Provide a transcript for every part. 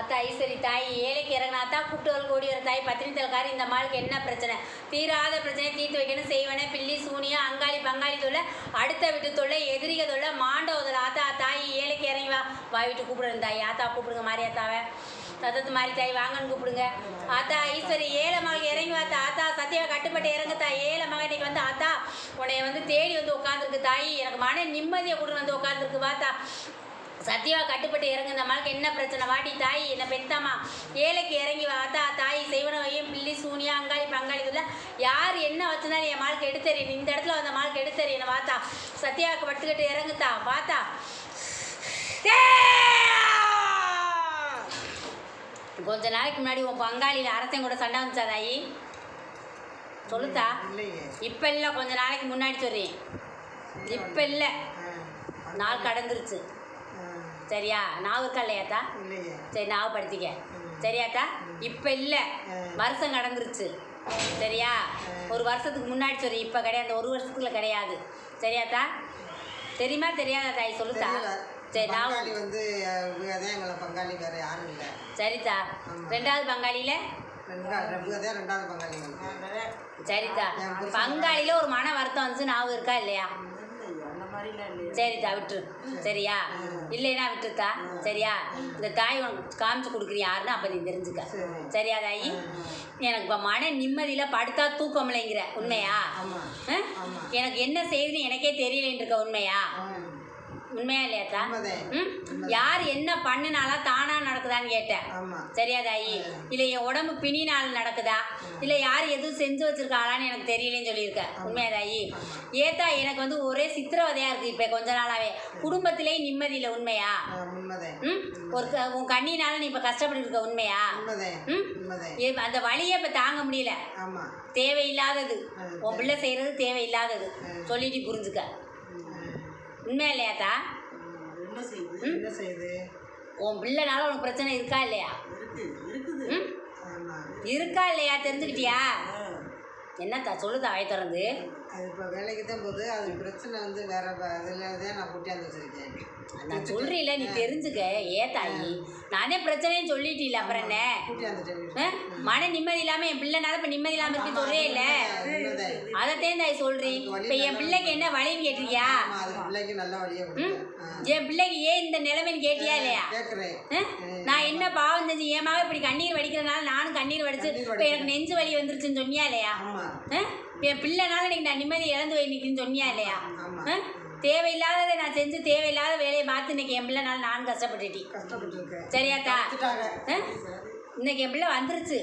ஆத்தா ஈஸ்வரி தாய் ஏழைக்கு இறங்கினா தான் கூப்பிட்டு கோடி ஒரு தாய் பத்தினி தலக்காரி இந்த மாளுக்கு என்ன பிரச்சனை? தீராத பிரச்சனை தீர்த்து வைக்கணும். செய்வனே பில்லி சூனியா அங்காளி பங்காளி தொல்லை அடுத்த வீட்டு தொல்லை எதிரிக தொல்லை மாண்டவதில் ஆத்தா தாய் ஏழைக்கு இறங்கி வா. வா வீட்டு கூப்பிடுறேன் தாய். ஆத்தா கூப்பிடுங்க மாரியாத்தாவை. சத்தத்து மாதிரி தாய் வாங்கன்னு கூப்பிடுங்க. ஆத்தா ஈஸ்வரி ஏழை மகள் இறங்கி வாத்தா ஆத்தா சத்தியவா கட்டுப்பட்டு இறங்குத்தா ஏழை மகன் இன்னைக்கு வந்து ஆத்தா உன்னைய வந்து தேடி வந்து உட்காந்துருக்கு தாய். எனக்கு மன நிம்மதியை கொண்டு வந்து உட்காந்துருக்கு வாத்தா. சத்தியவா கட்டுப்பட்டு இறங்கு இந்த என்ன பிரச்சனை? வாட்டி தாய் என்ன பெத்தாமா ஏழைக்கு இறங்கி வாத்தா தாய் செய்வனவையும் பில்லி சூனியா அங்காளி பங்காளி இதுல யார் என்ன வச்சிருந்தாலும் என் மாளுக்கு எடுத்தறி இந்த இடத்துல வந்த மாளுக்கு எடுத்தறி என்ன வாத்தா சத்தியாவுக்கு பட்டுக்கிட்டு இறங்குத்தா வாத்தா. கொஞ்ச நாளைக்கு முன்னாடி உன் பங்காளியில் அரசன் கூட சண்டை வந்துச்சா தாயி? சொல்லுத்தா. இப்போ இல்லை கொஞ்ச நாளைக்கு முன்னாடி சொல்றேன். இப்போ இல்லை. நாள் கடந்துருச்சு. சரியா? நான் இருக்கா இல்லையாத்தா இல்லையே சரி ஞாபகப்படுத்திக்க ம். சரியாத்தா? இப்போ இல்லை. வருஷம் கடந்துருச்சு சரியா? ஒரு வருஷத்துக்கு முன்னாடி சொல்லி இப்போ கிடையாது. ஒரு வருஷத்துக்குள்ள கிடையாது. சரியாத்தா? தெரியுமா? தெரியாதா தாய் சொல்லுத்தா. சரி நான் வந்து பங்காளி வேற யாரும் இல்லை. சரிதா. ரெண்டாவது பங்காளியில். சரிதா பங்காளியில் ஒரு மன வருத்தம் வந்துச்சு. ஞாபகம் இருக்கா இல்லையா? அந்த மாதிரிலாம் இல்லையே சரிதா விட்டுரு. சரியா? இல்லைன்னா விட்டுருத்தா சரியா? இந்த தாய் உனக்கு காமிச்சு கொடுக்குற யாருன்னு அப்போ நீ தெரிஞ்சுக்க. சரி. சரியா தாயி? எனக்கு இப்போ மன நிம்மதியில் படுத்தா தூக்கம் இல்லைங்கிற உண்மையா? எனக்கு என்ன செய்யுதுன்னு எனக்கே தெரியலன்னு இருக்க உண்மையா. உண்மையா இல்லையாத்தா யார் என்ன பண்ணினாலும் தானா நடக்குதான்னு கேட்டேன். சரியா தாயி இல்லை என் உடம்பு பிணினால் நடக்குதா? இல்லை யார் எதுவும் செஞ்சு வச்சிருக்காளான்னு எனக்கு தெரியலன்னு சொல்லியிருக்க. உண்மையா தாயி ஏத்தா எனக்கு வந்து ஒரே சித்திரவதையாக இருக்குது இப்போ கொஞ்ச நாளாவே. குடும்பத்திலே நிம்மதி இல்லை உண்மையா? ம்? ஒரு உன் கண்ணினால நீ இப்போ கஷ்டப்பட்டு இருக்க உண்மையா? ம்? அந்த வழியை இப்போ தாங்க முடியல. தேவையில்லாதது. உன் பிள்ளை செய்கிறது தேவையில்லாதது. சொல்லிட்டு புரிஞ்சுக்க. உண்மையா இல்லையாத்தா? என்ன செய்யுது என்ன செய்யுது உன் பிள்ளைனால உனக்கு பிரச்சனை இருக்கா இல்லையா? இருக்கா இல்லையா? தெரிஞ்சுக்கிட்டியா? என்னத்தா சொல்லுதா வாய் திறந்து? அது இப்போ வேலைக்கு தான் போகுது. அது பிரச்சனை வந்து வேற அதில் தான் நான் கூட்டியாந்து வச்சிருக்கேன். நான் சொல்றீல நீ தெரிஞ்சுக்க. ஏ தாயி நானே பிரச்சனைன்னு சொல்லிட்டீல அப்புறம் என்ன? கூட்டியாந்துட்டேன்? மன நிம்மதி இல்லாம என் பிள்ளைனால இப்ப நிம்மதி இல்லாம இருக்கு சொல்றே இல்ல உண்மைதான் அதைத்தான் தாய் சொல்றேன். இப்ப என் பிள்ளைக்கு என்ன வழின்னு கேட்டிருக்கியா அது பிள்ளைக்கு நல்ல வழியை என் பிள்ளைக்கு ஏன் இந்த நிலைமைன்னு கேட்டியா இல்லையா? நான் என்ன பாவம் செஞ்சு ஏமாவே இப்படி கண்ணீர் வடிக்கிறனால நானும் கண்ணீர் வடிச்சு இப்போ எனக்கு நெஞ்சு வலி வந்துருச்சுன்னு சொன்னியா இல்லையா? என் பிள்ளைனால இன்னைக்கு நான் நிம்மதி இழந்து போய் நிற்குன்னு சொன்னியா இல்லையா? தேவையில்லாததை நான் செஞ்சு தேவையில்லாத வேலையை பார்த்து இன்னைக்கு என் பிள்ளைனால நான் கஷ்டப்பட்டுட்டேன். கஷ்டப்பட்டுருக்கேன். சரியாத்தா? இன்னைக்கு என் பிள்ளை வந்துருச்சு.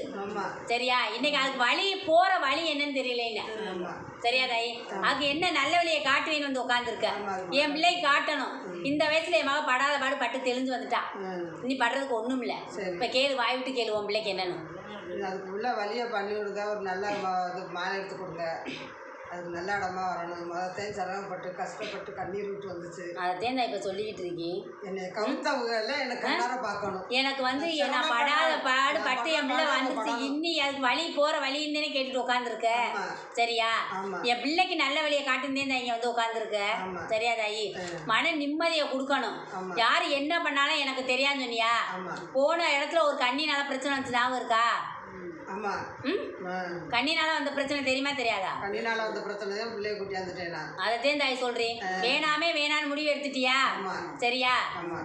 சரியா? இன்னைக்கு அதுக்கு வழி போற வழி என்னன்னு தெரியல சரியா தாயி? அதுக்கு என்ன நல்ல வழியை காட்டுவேன்னு வந்து உட்காந்துருக்க. என் பிள்ளைக்கு காட்டணும். இந்த வயசுல என் மக படாத பாடு பட்டு தெளிஞ்சு வந்துட்டா. இனி படுறதுக்கு ஒண்ணும் இல்ல. இப்ப கேளு வாய் விட்டு கேளு உன் பிள்ளைக்கு என்னன்னு. அதுக்கு உள்ள வழியை பண்ணி விடுங்க ஒரு நல்ல இது மாலை எடுத்து கொடுங்க. அதுக்கு நல்ல இடமா வரணும். மதத்தையும் சிரமப்பட்டு கஷ்டப்பட்டு கண்ணீர் விட்டு வந்துச்சு. அதைத்தான் நான் இப்ப சொல்லிக்கிட்டு இருக்கேன். என்னை கவுத்தவங்க எல்லாம் எனக்கு கண்ணார பார்க்கணும். எனக்கு வந்து நான் படாத பாடு பட்டு என் பிள்ளை வந்துருச்சு. இன்னி அதுக்கு வழி போற வழின்னு கேட்டுட்டு உட்காந்துருக்க ஆமா. சரியா. என் பிள்ளைக்கு நல்ல வழியை காட்டுனே தான் இங்க வந்து உட்காந்துருக்க. சரியா தாயி? மன நிம்மதியை கொடுக்கணும். யார் என்ன பண்ணாலும் எனக்கு தெரியாதுன்னு சொன்னியா? போன இடத்துல ஒரு கண்ணினால பிரச்சனை வந்துச்சு ஞாபகம் இருக்கா? ஆமா. ம்? ஆ. கண்ணினால வந்த பிரச்சனை தெரியுமா தெரியாதா? கண்ணினால வந்த பிரச்சனை தான் பிள்ளைய கூட்டியாந்துட்டேன் நான். அதைத்தான் தாய் சொல்றேன். வேணாமே வேணான்னு முடிவு எடுத்துட்டியா. சரியா.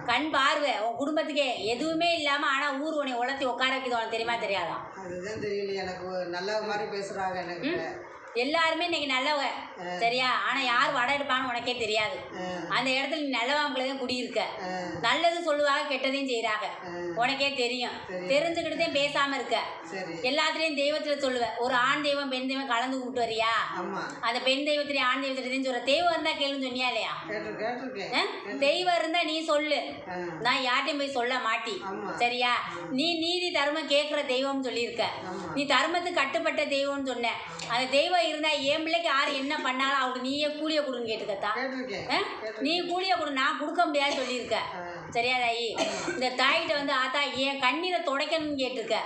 கண் பார்வை உன் குடும்பத்துக்கே எதுவுமே இல்லாம ஆனா ஊர் உன்னை உலர்த்தி உட்கார வைக்குது உனக்கு தெரியுமா தெரியாதா? அதுதான் தெரியல எனக்கு நல்ல மாதிரி பேசுறாங்க எனக்கு எல்லாருமே இன்னைக்கு நல்லவங்க. சரியா? ஆனா யார் வடை எடுப்பான்னு உனக்கே தெரியாது. அந்த இடத்துல நீ நல்லவங்களே தான் குடியிருக்க. நல்லது சொல்லுவாங்க கெட்டதையும் செய்றாங்க உனக்கே தெரியும். தெரிஞ்சுக்கிட்டதே பேசாம இருக்க. எல்லாத்துலயும் தெய்வத்துல சொல்லுவ. ஒரு ஆண் தெய்வம் பெண் தெய்வம் கலந்து கும்பிட்டு வரியா? அந்த பெண் தெய்வத்திலையும் ஆண் தெய்வத்திலையும் சொல்ற. தெய்வம் இருந்தா கேளுன்னு சொன்னியா இல்லையா? தெய்வம் இருந்தா நீ சொல்லு. நான் யார்ட்டையும் போய் சொல்ல மாட்டி. சரியா? நீ நீதி தர்மம் கேட்குற தெய்வம்னு சொல்லியிருக்க. நீ தர்மத்துக்கு கட்டுப்பட்ட தெய்வம்னு சொன்ன. அந்த தெய்வம் இருந்தா என் பிள்ளைக்கு யார் என்ன பண்ணாலும் அவளுக்கு நீயே கூலிய கொடுன்னு கேட்டுக்கத்தா கேட்டிருக்கேன். ஆ? நீ கூலிய கொடு நான் கொடுக்க முடியாதுன்னு சொல்லியிருக்க. சரியா தாயி? இந்த தாயிட்ட வந்து ஆத்தா என் கண்ணீரை துடைக்கணும்னு கேட்டிருக்க.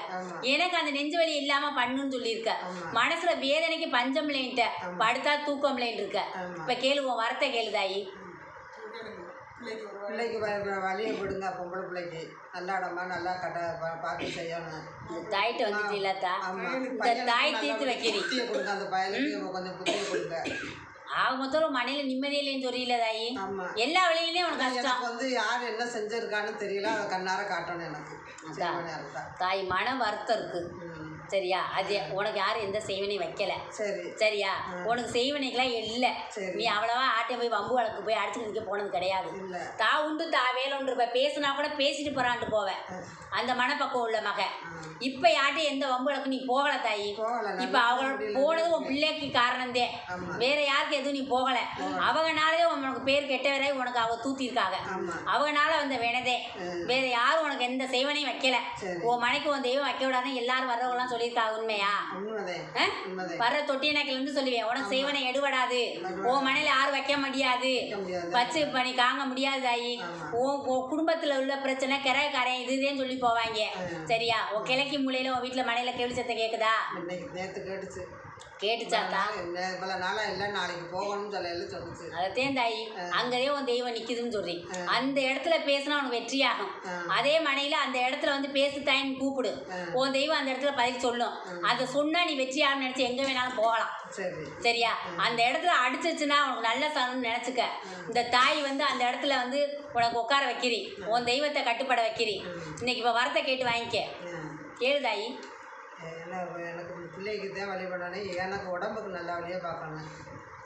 எனக்கு அந்த நெஞ்சு வலி இல்லாம பண்ணுன்னு சொல்லியிருக்க. மனசுல வேதனைக்கு பஞ்சம் இல்லைன்ட்ட படுத்தா தூக்கம் இல்லைன்னு இருக்க. இப்ப கேளு உன் வரத்தை கேளு தாயி. பிள்ளைக்கு வழியை விடுங்க பொம்பளை பிள்ளைக்கு. நல்ல இடமா நல்லா கட்ட பார்த்து செய்யணும். தாய்ட்டு வந்துட்டு இல்லாத்தா ஆமா. இந்த தாய் தீர்த்து வைக்கிறி. புத்தியை கொடுங்க அந்த பையனுக்கு கொஞ்சம் புத்தியை கொடுங்க. ஆக மொத்தம் மனையில நிம்மதியே இல்லைன்னு தெரியல தாயி? எல்லா வழியிலையும் உனக்கு கஷ்டம். வந்து யார் என்ன செஞ்சிருக்கான்னு தெரியல அதை கண்ணார காட்டணும் எனக்கு. தாய் மன வருத்தம் இருக்கு. ம். சரியா? அது உனக்கு யாரும் எந்த செய்வனையும் வைக்கல. சரி. சரியா? உனக்கு செய்வனைக்கெல்லாம் இல்லை. நீ அவ்வளவா ஆட்டை போய் வம்பு வழக்கு போய் அடிச்சுட்டு நிற்க போனது கிடையாது. தா உண்டு தா வேலை ஒன்று இருப்ப பேசுனா கூட பேசிட்டு போறான்ட்டு போவேன் அந்த மனப்பக்குவம் உள்ள மக. இப்ப யார்ட்டையும் எந்த வம்பு வழக்கு நீ போகல தாயி. இப்ப அவளோட போனது உன் பிள்ளைக்கு காரணந்தே. வேற யாருக்கு எதுவும் நீ போகல. அவங்கனாலே உனக்கு பேர் கெட்டவரை உனக்கு அவ தூத்திருக்காங்க அவங்கனால வந்த வேணதே. வேற யாரும் உனக்கு எந்த செய்வனையும் வைக்கல. உன் மனைக்கு உன் தெய்வம் வைக்க விடாதுன்னு எல்லாரும் வர்றவங்களாம் சொல்லியிருக்காங்க உண்மையா? வர்ற தொட்டியனாக்கில இருந்து சொல்லுவேன். உனக்கு செய்வனை எடுபடாது. உன் மனையில யாரும் வைக்க முடியாது. வச்சு பண்ணி காங்க முடியாது தாயி. உன் குடும்பத்துல உள்ள பிரச்சனை கரையக்காரன் இதுதான் சொல்லி போவாங்க. சரியா? உன் கிழக்கு மூலையில உன் வீட்டுல மனையில கேள்வி சத்தம் இன்னைக்கு நேற்று கேட்டுச்சு. இவ்வளோ நாளாக இல்லை நாளைக்கு போகணும்னு சொல்லல சொல்லுச்சு. அதத்தேன் தாயி. அங்கதே உன் தெய்வம் நிக்குதுன்னு சொல்றேன் அந்த இடத்துல பேசினா உனக்கு வெற்றியாகும். அதே மனையில அந்த இடத்துல வந்து பேசு தாயின்னு கூப்பிடு. உன் தெய்வம் அந்த இடத்துல பதில் சொல்லும். அதை சொன்னா நீ வெற்றியாகும் நினைச்சு எங்க வேணாலும் போகலாம். சரி. சரியா? அந்த இடத்துல அடிச்சிச்சுன்னா உனக்கு நல்ல சனம்னு நினச்சிக்க. இந்த தாய் வந்து அந்த இடத்துல வந்து உனக்கு உட்கார வைக்கிறி. உன் தெய்வத்தை கட்டுப்பட வைக்கிறி. இன்னைக்கு இப்போ வரத்தை கேட்டு வாங்கிக்க. கேளு தாயி. எனக்கு பிள்ளைக்கு தான் வழிபடணும் எனக்கு உடம்புக்கு நல்ல வழியாக பார்க்கணும்.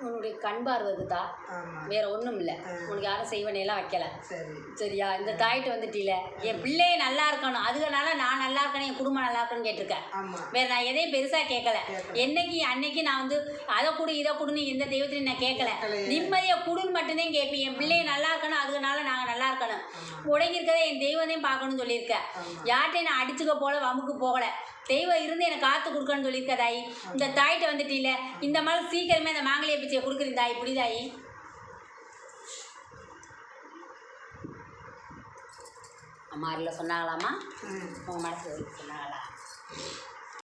உன்னுடைய கண் பார்வதுதா ஆமாம் வேற ஒன்றும் இல்லை. உனக்கு யாரும் செய்வனையெல்லாம் வைக்கல. சரி. சரியா? இந்த தாயிட்ட வந்துட்டீல? என் பிள்ளைய நல்லா இருக்கணும். அதுகனால நான் நல்லா இருக்கணும் என் குடும்பம் நல்லா இருக்கணும்னு கேட்டிருக்கேன் வேற நான் எதையும் பெருசா கேட்கல என்னைக்கு அன்னைக்கு நான் வந்து அதை கொடு இதை கொடுன்னு எந்த தெய்வத்திலையும் நான் கேட்கல. நிம்மதியை கொடுன்னு மட்டும்தான் கேட்பேன். என் பிள்ளைய நல்லா இருக்கணும் அதுனால நாங்கள் நல்லா இருக்கணும். முடங்கி இருக்கதை என் தெய்வத்தையும் பார்க்கணும்னு சொல்லியிருக்கேன் யார்கிட்டையும் நான் அடிச்சுக்க போல வமுக்கு போகல. தெய்வம் இருந்து எனக்கு காத்து கொடுக்கணும்னு சொல்லியிருக்க தாயி. இந்த தாயிட்ட வந்துட்டு இல்லை இந்த மாதிரி சீக்கிரமே இந்த மாங்கலிய பிச்சையை கொடுக்குறீங்க தாயி இப்படி தாயி? அம்மா இல்லை சொன்னாங்களாம்மா? உங்கள் மனசு சொன்னாங்களா?